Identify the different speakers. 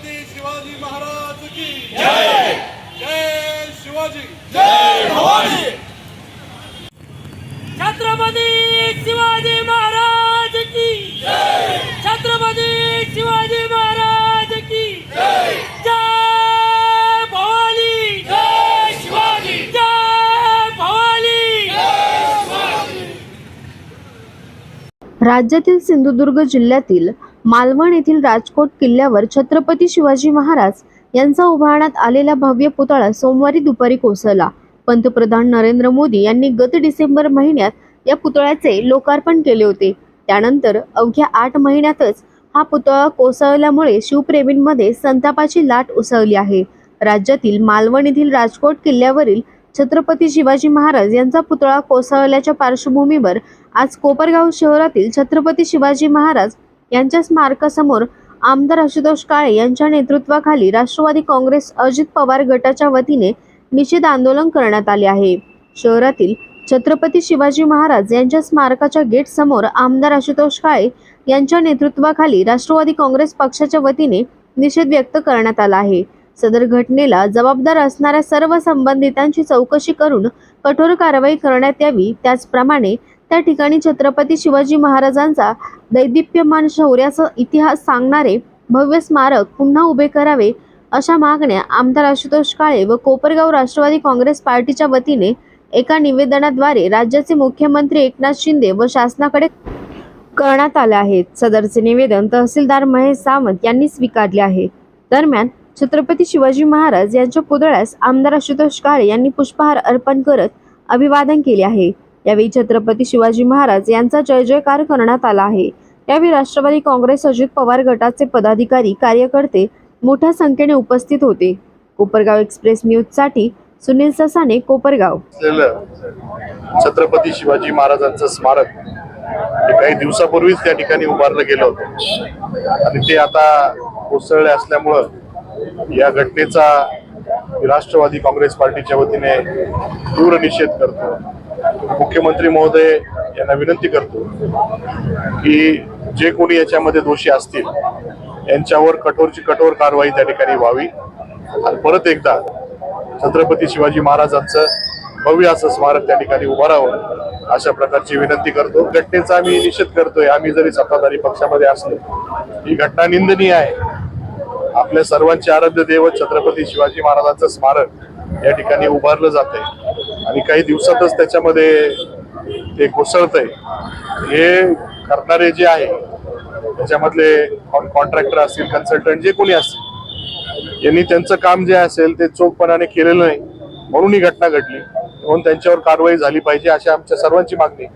Speaker 1: छत्रपती शिवाजी महाराज की
Speaker 2: जय! जय शिवाजी! जय भवानी! छत्रपती शिवाजी महाराज की जय! छत्रपती शिवाजी महाराज की जय! जय भवानी! जय शिवाजी! जय भवानी!
Speaker 3: राज्यातील सिंधुदुर्ग जिल्ह्यातील मालवण येथील राजकोट किल्ल्यावर छत्रपती शिवाजी महाराज यांचा उभारण्यात आलेला भव्य पुतळा सोमवारी दुपारी कोसळला. पंतप्रधान नरेंद्र मोदी यांनी गत डिसेंबर महिन्यात या पुतळ्याचे लोकार्पण केले होते. त्यानंतर अवघ्या आठ महिन्यातच हा पुतळा कोसळल्यामुळे शिवप्रेमींमध्ये संतापाची लाट उसळली आहे. राज्यातील मालवण येथील राजकोट किल्ल्यावरील छत्रपती शिवाजी महाराज यांचा पुतळा कोसळल्याच्या पार्श्वभूमीवर आज कोपरगाव शहरातील छत्रपती शिवाजी महाराज यांच्या स्मारकासमोर आमदार आशुतोष काळे यांच्या नेतृत्वाखाली राष्ट्रवादी काँग्रेस अजित पवार गटाच्या वतीने निषेध आंदोलन करण्यात आले आहे. शहरातील छत्रपती शिवाजी महाराज यांच्या स्मारकाच्या गेट समोर आमदार आशुतोष काळे यांच्या नेतृत्वाखाली राष्ट्रवादी काँग्रेस पक्षाच्या वतीने निषेध व्यक्त करण्यात आला आहे. सदर घटनेला जबाबदार असणाऱ्या सर्व संबंधितांची चौकशी करून कठोर कारवाई करण्यात यावी त्याचप्रमाणे त्या ठिकाणी छत्रपती शिवाजी महाराजांचा दैदिप्यमान शौर्याचा इतिहास सांगणारे भव्य स्मारक पुन्हा उभे करावे अशा मागण्या आमदार आशुतोष काळे व कोपरगाव राष्ट्रवादी काँग्रेस पार्टीच्या वतीने एका निवेदनाद्वारे राज्याचे मुख्यमंत्री एकनाथ शिंदे व शासनाकडे करण्यात आले आहेत. सदरचे निवेदन तहसीलदार महेश सावंत यांनी स्वीकारले आहे. दरम्यान छत्रपती शिवाजी महाराज यांच्या पुतळ्यास आमदार आशुतोष काळे यांनी पुष्पहार अर्पण करत अभिवादन केले आहे. यावेळी छत्रपती शिवाजी महाराज यांचा जय जयकार करण्यात आला आहे. यावेळी राष्ट्रवादी काँग्रेस अजित पवार गटाचे पदाधिकारी कार्यकर्ते मोठ्या संख्येने उपस्थित होते. कोपरगाव एक्सप्रेस न्यूजसाठी सुनील ससाने कोपरगाव.
Speaker 4: छत्रपती शिवाजी महाराजांचं स्मारक काही दिवसापूर्वीच त्या ठिकाणी उभारलं गेलं होतं. आणि ते आता कोसळले असल्यामुळं या घटनेचा राष्ट्रवादी काँग्रेस पार्टीच्या वतीने तीव्र निषेध करतो. मुख्यमंत्री महोदय यांना विनंती करतो की जे कोणी याच्यामध्ये दोषी असतील यांच्यावर कठोरची कठोर कारवाई त्या ठिकाणी व्हावी. आणि परत एकदा छत्रपती शिवाजी महाराजांचं भव्य असं स्मारक त्या ठिकाणी उभारावं अशा प्रकारची विनंती करतो. घटनेचा आम्ही निषेध करतोय. आम्ही जरी सत्ताधारी पक्षामध्ये असलो ही घटना निंदनीय आहे. आपल्या सर्वांचे आराध्य दैवत छत्रपती शिवाजी महाराजांचं स्मारक या ठिकाणी उभारलं जात आहे आणि काही दिवसातच त्याच्यामध्ये ते कोसळतंय. हे करणारे जे आहे त्याच्यामधले कॉन्ट्रॅक्टर असतील कन्सल्टंट जे कोणी असतील यांनी त्यांचं काम जे असेल ते चोखपणाने केलेलं नाही. म्हणून ही घटना घडली. म्हणून त्यांच्यावर कारवाई झाली पाहिजे अशी आमच्या सर्वांची मागणी